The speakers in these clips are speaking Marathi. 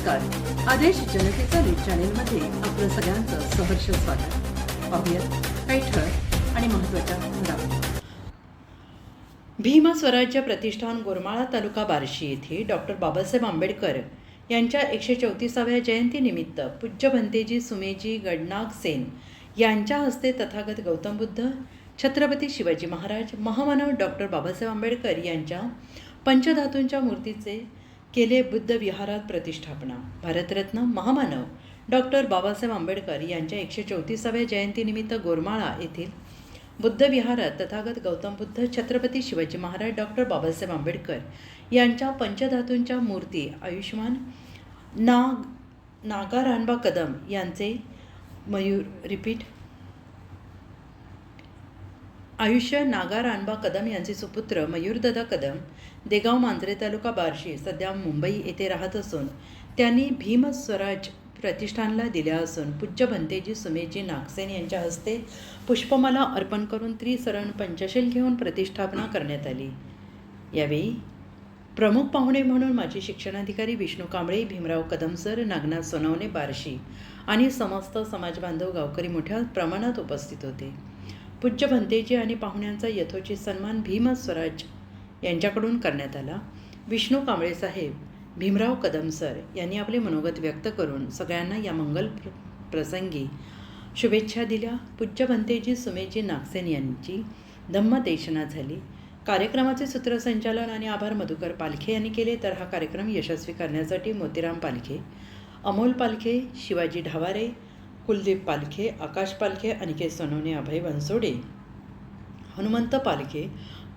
आदेश जनतेचा न्यूज चॅनेलमध्ये आपलं सगळ्यांचं सहर्ष स्वागत. पाहूयात काही ठळक आणि महत्त्वाच्या घडामोडी. भीमा स्वराज्य प्रतिष्ठान गोरमाळा तालुका बार्शी येथे डॉक्टर बाबासाहेब आंबेडकर यांच्या एकशे चौतीसाव्या जयंतीनिमित्त पूज्य भंतेजी सुमेजी गडनाग सेन यांच्या हस्ते तथागत गौतम बुद्ध छत्रपती शिवाजी महाराज महामानव डॉक्टर बाबासाहेब आंबेडकर यांच्या पंचधातूंच्या मूर्तीचे केले बुद्ध विहारात प्रतिष्ठापना. भारतरत्न महामानव. डॉक्टर बाबासाहेब आंबेडकर यांच्या एकशे चौतीसाव्या जयंतीनिमित्त गोरमाळा येथील बुद्ध विहारात तथागत गौतम बुद्ध छत्रपती शिवाजी महाराज डॉक्टर बाबासाहेब आंबेडकर यांच्या पंचधातूंच्या मूर्ती आयुष्मान नाग नागारानबा कदम यांचे मयूर रिपीट आयुष्य नागा रानबा कदम यांचे सुपुत्र मयूरदादा कदम देगाव मांजरे तालुका बार्शी सध्या मुंबई येथे राहत असून त्यांनी भीम स्वराज प्रतिष्ठानला दिल्या असून पूज्य भंतेजी सुमेजी नागसेन यांच्या हस्ते पुष्पमाला अर्पण करून त्रिसरण पंचशील घेऊन प्रतिष्ठापना करण्यात आली. यावेळी प्रमुख पाहुणे म्हणून माजी शिक्षणाधिकारी विष्णू कांबळे भीमराव कदम सर नागनाथ सोनवणे बार्शी आणि समस्त समाजबांधव गावकरी मोठ्या प्रमाणात उपस्थित होते. पूज्य भंतेजी आणि पाहुण्यांचा यथोचित सन्मान भीम स्वराज यांच्याकडून करण्यात आला. विष्णू कांबळे साहेब भीमराव कदम सर यांनी आपले मनोगत व्यक्त करून सगळ्यांना या मंगल प्र- प्रसंगी शुभेच्छा दिल्या. पूज्य भंतेजी सुमेजी नागसेन यांची धम्मदेशना झाली. कार्यक्रमाचे सूत्रसंचालन आणि आभार मधुकर पालखे यांनी केले तर हा कार्यक्रम यशस्वी करण्यासाठी मोतीराम पालखे अमोल पालखे शिवाजी ढावारे कुलदीप पालखे आकाश पालखे अनिकेत सोनवणे अभय बनसोडे हनुमंत पालखे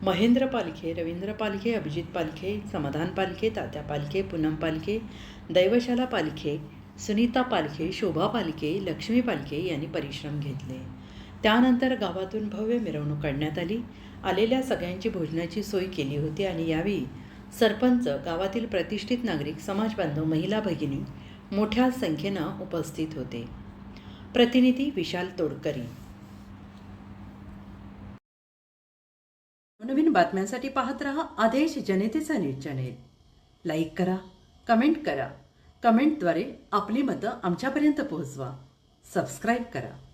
महेंद्र पालखे रवींद्र पालखे अभिजित पालखे समाधान पालखे तात्या पालखे पूनम पालखे दैवशाला पालखे सुनीता पालखे शोभा पालखे लक्ष्मी पालखे यांनी परिश्रम घेतले. त्यानंतर गावातून भव्य मिरवणूक काढण्यात आली. आलेल्या सगळ्यांची भोजनाची सोय केली होती आणि यावेळी सरपंच गावातील प्रतिष्ठित नागरिक समाजबांधव महिला भगिनी मोठ्या संख्येनं उपस्थित होते. प्रतिनिधी विशाल तोडकरी. नवीन बातम्यांसाठी पाहत रहा आदेश जनतेचा न्यूज चॅनेल. लाईक करा कमेंट करा. कमेंटद्वारे आपली मतं आमच्यापर्यंत पोहोचवा. सबस्क्राईब करा.